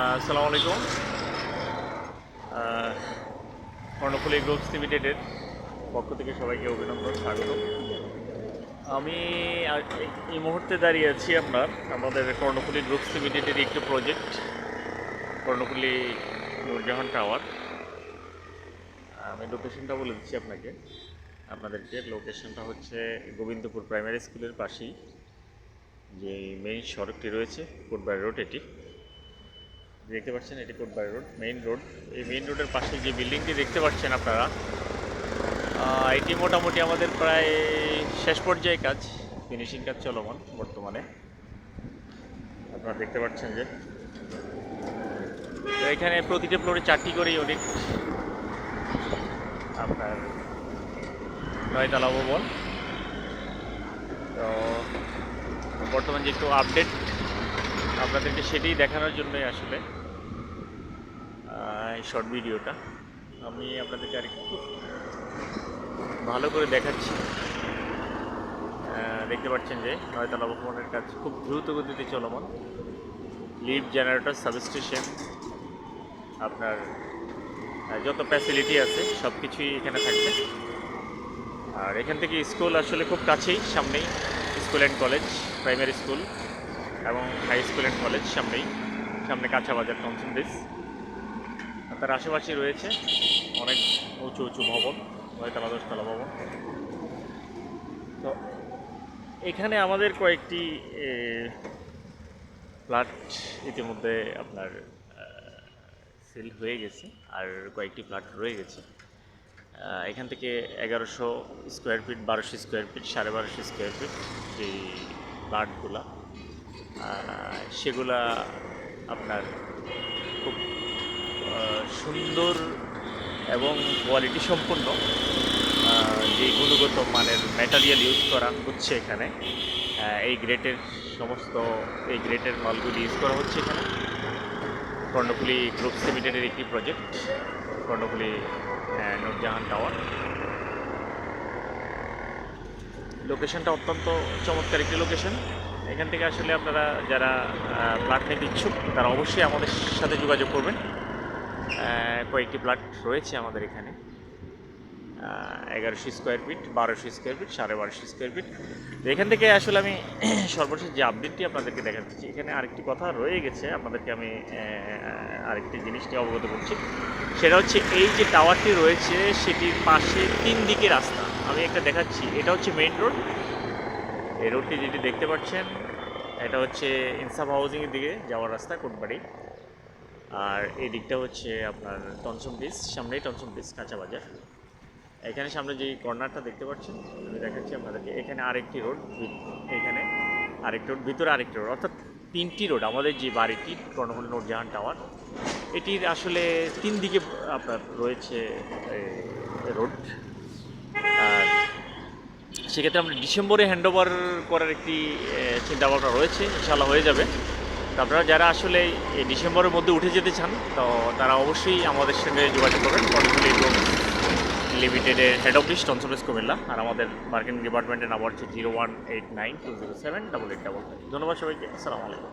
আসসালামু আলাইকুম কর্ণফুলি গ্রুপস লিমিটেডের পক্ষ থেকে সবাইকে অভিনন্দন স্বাগত আমি এই- মুহূর্তে দাঁড়িয়ে আছি আপনার, আমাদের কর্ণফুলি গ্রুপস লিমিটেডের একটি প্রজেক্ট কর্ণফুলি নূরজাহান টাওয়ার আমি লোকেশনটা বলে দিচ্ছি আপনাকে। আপনাদেরকে লোকেশনটা হচ্ছে গোবিন্দপুর প্রাইমারি স্কুলের পাশেই, যে মেইন সড়কটি রয়েছে, কোটবাড়ি রোড এটি। দেখতে পাচ্ছেন, এটি কোটবাড়ি রোড মেইন রোড এই মেইন রোডের পাশে যে বিল্ডিংটি দেখতে পাচ্ছেন আপনারা এটি মোটামুটি আমাদের প্রায় শেষ পর্যায়ে কাজ ফিনিশিং কাজ চলমান বর্তমানে। আপনারা দেখতে পাচ্ছেন যে, তো এখানে প্রতিটা ফ্লোরে চারটি করে ইউনিট আপনার নয়তলা ভবন। তো বর্তমান যে একটু আপডেট আপনাদেরকে সেটাই দেখানোর জন্যই আসলে এই শর্ট ভিডিওটা আমি আপনাদেরকে আর একটু ভালো করে দেখাচ্ছি। দেখতে পাচ্ছেন যে নয়তলা ভবনের কাজ খুব দ্রুত গতিতে চলমান। লিফট জেনারেটর সাবস্টেশন আপনার যত ফ্যাসিলিটি আছে সব কিছুই এখানে থাকবে। আর এখান থেকে স্কুল আসলে খুব কাছেই, সামনেই school and college primary school এবং হাই স্কুল অ্যান্ড কলেজ সামনেই। সামনে কাঁচা বাজার আর তার আশেপাশে রয়েছে অনেক উঁচু উঁচু ভবন, নয়তলা দশতলা ভবন। তো এখানে আমাদের কয়েকটি ফ্ল্যাট ইতিমধ্যে আপনার সেল হয়ে গেছে আর কয়েকটি ফ্ল্যাট রয়ে গেছে। এখান থেকে এগারোশো স্কোয়ার ফিট, বারোশো স্কোয়ার ফিট, সাড়ে বারোশো স্কোয়ার ফিট যেই ফ্ল্যাটগুলা। সেগুলা আপনার সুন্দর এবং কোয়ালিটি সম্পন্ন যে গুণগত মানের ম্যাটেরিয়াল ইউজ করা হচ্ছে এখানে এই গ্রেটের সমস্ত, এই গ্রেটের মালগুলি ইউজ করা হচ্ছে এখানে। কর্ণফুলি গ্রুপস লিমিটেডের একটি প্রজেক্ট কর্ণফুলি নুরজাহান টাওয়ার লোকেশনটা অত্যন্ত চমৎকার একটি লোকেশন এখান থেকে আসলে আপনারা যারা প্লাট নিতে ইচ্ছুক, তারা অবশ্যই আমাদের সাথে যোগাযোগ করবেন। কয়েকটি প্লাট রয়েছে আমাদের এখানে। এগারোশো স্কোয়ার ফিট বারোশো স্কোয়ার ফিট সাড়ে বারোশো স্কোয়ার ফিট তো এখান থেকে আসলে আমি সর্বশেষ যে আপডেটটি আপনাদেরকে দেখাচ্ছি এখানে আরেকটি কথা রয়ে গেছে। আপনাদেরকে আমি আরেকটি জিনিসটি অবগত করছি। সেটা হচ্ছে এই যে টাওয়ারটি রয়েছে, সেটির পাশে তিন দিকে রাস্তা। আমি একটা দেখাচ্ছি, এটা হচ্ছে মেইন রোড এই রোডটি যেটি দেখতে পাচ্ছেন, এটা হচ্ছে ইনসাফ হাউজিংয়ের দিকে যাওয়ার রাস্তা, কোটবাড়ি। আর এই দিকটা হচ্ছে আপনার টনসম ব্রিজ, সামনেই টনসম ব্রিজ, কাঁচা বাজার। এখানে সামনে যে কর্নারটা দেখতে পাচ্ছেন, আমি দেখাচ্ছি আপনাদেরকে, এখানে আরেকটি রোড এখানে আরেকটি রোড, ভিতরে আরেকটি রোড, অর্থাৎ তিনটি রোড, আমাদের যে বাড়িটি, কর্ণফুল নোরজাহান টাওয়ার, এটির আসলে তিন দিকে আপনার রয়েছে রোড। আর সেক্ষেত্রে আমরা ডিসেম্বরে হ্যান্ড ওভার করার একটি চিন্তাভাবনা রয়েছে ইনশাল্লাহ হয়ে যাবে। আপনারা যারা আসলে এই ডিসেম্বরের মধ্যে উঠে যেতে চান, তো তারা অবশ্যই আমাদের সঙ্গে যোগাযোগ করবেন। কর্ণফুলি লিমিটেডের হেড অফিস টনসলেস কুমিল্লা, আর আমাদের মার্কেটিং ডিপার্টমেন্টের নাম্বার হচ্ছে zero one eight nine two zero seven double eight double ধন্যবাদ সবাইকে। আসসালামু আলাইকুম।